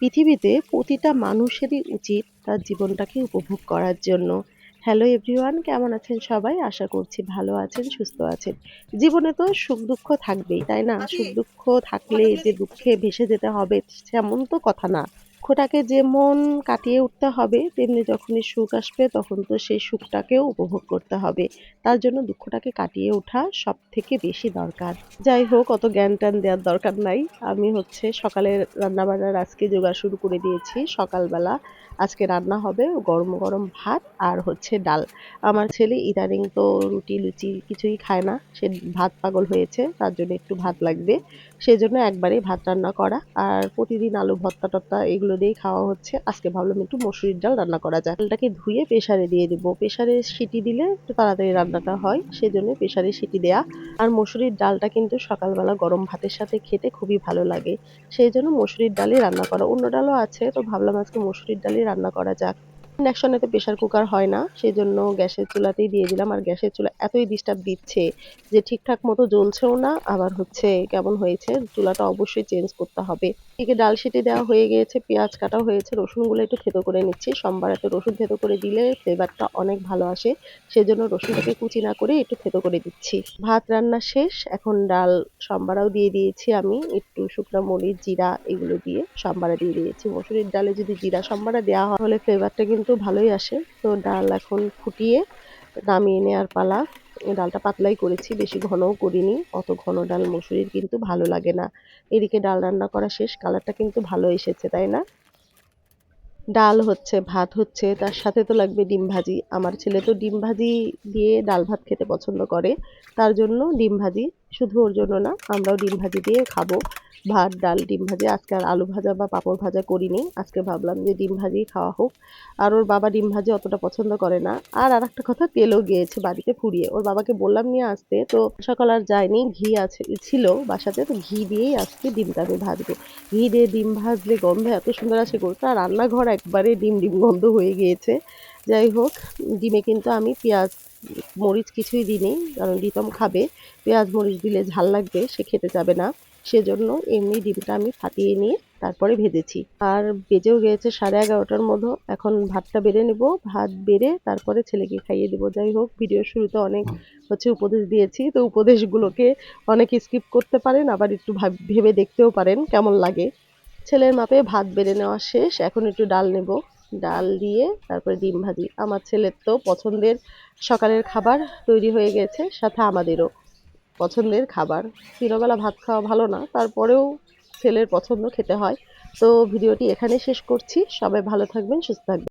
পৃথিবীতে প্রতিটা মানুষেরই উচিত তার জীবনটাকে উপভোগ করার জন্য। হ্যালো এভরিওয়ান কেমন আছেন সবাই? আশা করছি ভালো আছেন সুস্থ আছেন। জীবনে তো সুখ দুঃখ থাকবেই তাই না? সুখ দুঃখ থাকলে যে দুঃখে ভেসে যেতে হবে তেমন তো কথা না। দুঃখটাকে যেমন কাটিয়ে উঠতে হবে, তেমনি যখনই সুখ আসবে তখন তো সেই সুখটাকেও উপভোগ করতে হবে। তার জন্য দুঃখটাকে কাটিয়ে ওঠা সব থেকে বেশি দরকার। যাই হোক, অত জ্ঞান টান দেওয়ার দরকার নাই। আমি হচ্ছে সকালে রান্নাবান্নার আজকে জোগাড় শুরু করে দিয়েছি। সকালবেলা আজকে রান্না হবে গরম গরম ভাত আর হচ্ছে ডাল। আমার ছেলে ইদানিং তো রুটি, লুচি কিছুই খায় না। সে ভাত পাগল হয়েছে, তার জন্য একটু ভাত লাগবে। সেই জন্য একবারেই ভাত রান্না করা। আর প্রতিদিন আলু ভর্তা টত্তা এগুলো দিয়েই খাওয়া হচ্ছে। আজকে ভাবলাম একটু মসুরির ডাল রান্না করা যাক। ডালটাকে ধুয়ে প্রেসারে দিয়ে দিব। প্রেশারে সিটি দিলে একটু তাড়াতাড়ি রান্নাটা হয়, সেজন্য প্রেশারে সিটি দেয়া। আর মসুরির ডালটা কিন্তু সকালবেলা গরম ভাতের সাথে খেতে খুবই ভালো লাগে সেই জন্য মসুরির ডালই রান্না করা। অন্য ডালও আছে, তো ভাবলাম আজকে মসুরির ডালই রান্না করা যাক। ইন্ডাকশনেতে প্রেশার কুকার হয় না সেই জন্য গ্যাসের চুলাতেই দিয়ে দিলাম। আর গ্যাসের চুলা এতই ডিস্টার্ব দিচ্ছে যে ঠিকঠাক মতো জ্বলছেও না, আবার হচ্ছে কেমন হয়েছে, চুলাটা অবশ্যই চেঞ্জ করতে হবে। এদিকে ডাল সিটি দেওয়া হয়ে গিয়েছে, পেঁয়াজ কাটা হয়েছে, রসুনগুলো একটু থেতো করে নিচ্ছি। সোমবার এত রসুন থেতো করে দিলে ফ্লেভারটা অনেক ভালো আসে। সেজন্য রসুনটাকে কুচি না করে একটু থেতো করে দিচ্ছি। ভাত রান্না শেষ, এখন ডাল সম্বারাও দিয়ে দিয়েছি আমি। একটু শুকনো মরিচ, জিরা এগুলো দিয়ে সম্বারা দিয়ে দিয়েছি। মসুরির ডালে যদি জিরা সম্বারা দেওয়া হয়, তাহলে ফ্লেভারটা কিন্তু ভালোই আসে। তো ডাল এখন ফুটিয়ে নামিয়ে নেওয়ার পালা। ডালটা পাতলাই করেছি, বেশি ঘনও করিনি, অত ঘন ডাল মসুরির কিন্তু ভালো লাগে না। এদিকে ডাল রান্না করা শেষ, কালারটা কিন্তু ভালো এসেছে, তাই না? ডাল হচ্ছে, ভাত হচ্ছে, তার সাথে তো লাগবে ডিম ভাজি। আমার ছেলে তো ডিম ভাজি দিয়ে ডাল ভাত খেতে পছন্দ করে, তার জন্য ডিম ভাজি, শুধু ওর জন্য না, আমরাও ডিম ভাজি দিয়ে খাব। ভাত, ডাল, ডিম ভাজি। আজকে আর আলু ভাজা বা পাঁপড় ভাজা করিনি। আজকে ভাবলাম যে ডিম ভাজি খাওয়া হোক। আর ওর বাবা ডিম ভাজি অতটা পছন্দ করে না। আর আর একটা কথা, তেলও গিয়েছে বাড়িতে ফুরিয়ে। ওর বাবাকে বললাম নিয়ে আসতে। তো সকাল আর যায়নি, ঘি আছে, ছিল বাসাতে। তো ঘি দিয়েই আজকে ডিমটা আমি ভাজবো। ঘি দিয়ে ডিম ভাজলে গন্ধ এত সুন্দর আসে করতে আর রান্নাঘর একবারে ডিম ডিম গন্ধ হয়ে গিয়েছে। যাই হোক, ডিমে কিন্তু আমি পেঁয়াজ, মরিচ কিছুই দিইনি। কারণ রিতম খাবে। পেঁয়াজ, মরিচ দিলে ঝাল লাগবে, সে খেতে যাবে না। সেজন্য এমনি ডিমটা আমি ফাটিয়ে নিয়ে তারপরে ভেজেছি। আর বেজেও গিয়েছে সাড়ে এগারোটার মধ্যে। এখন ভাতটা বেড়ে নেব। ভাত বেড়ে তারপরে ছেলেকে খাইয়ে দেবো। যাই হোক, ভিডিওর শুরুতে অনেক হচ্ছে উপদেশ দিয়েছি। তো উপদেশগুলোকে অনেক স্কিপ করতে পারেন, আবার একটু ভেবে দেখতেও পারেন কেমন লাগে। ছেলের মাপে ভাত বেড়ে নেওয়া শেষ। এখন একটু ডাল নেব। ডাল দিয়ে তারপরে ডিম ভাজি। আমার ছেলের তো পছন্দের সকালের খাবার তৈরি হয়ে গেছে, সাথে আমাদেরও। পছন্দের খাবার। দিনবেলা ভাত খাওয়া ভালো না, তারপরেও ছেলের পছন্দ খেতে হয়। তো ভিডিওটি এখানে শেষ করছি। সবাই ভালো থাকবেন, সুস্থ থাকবেন।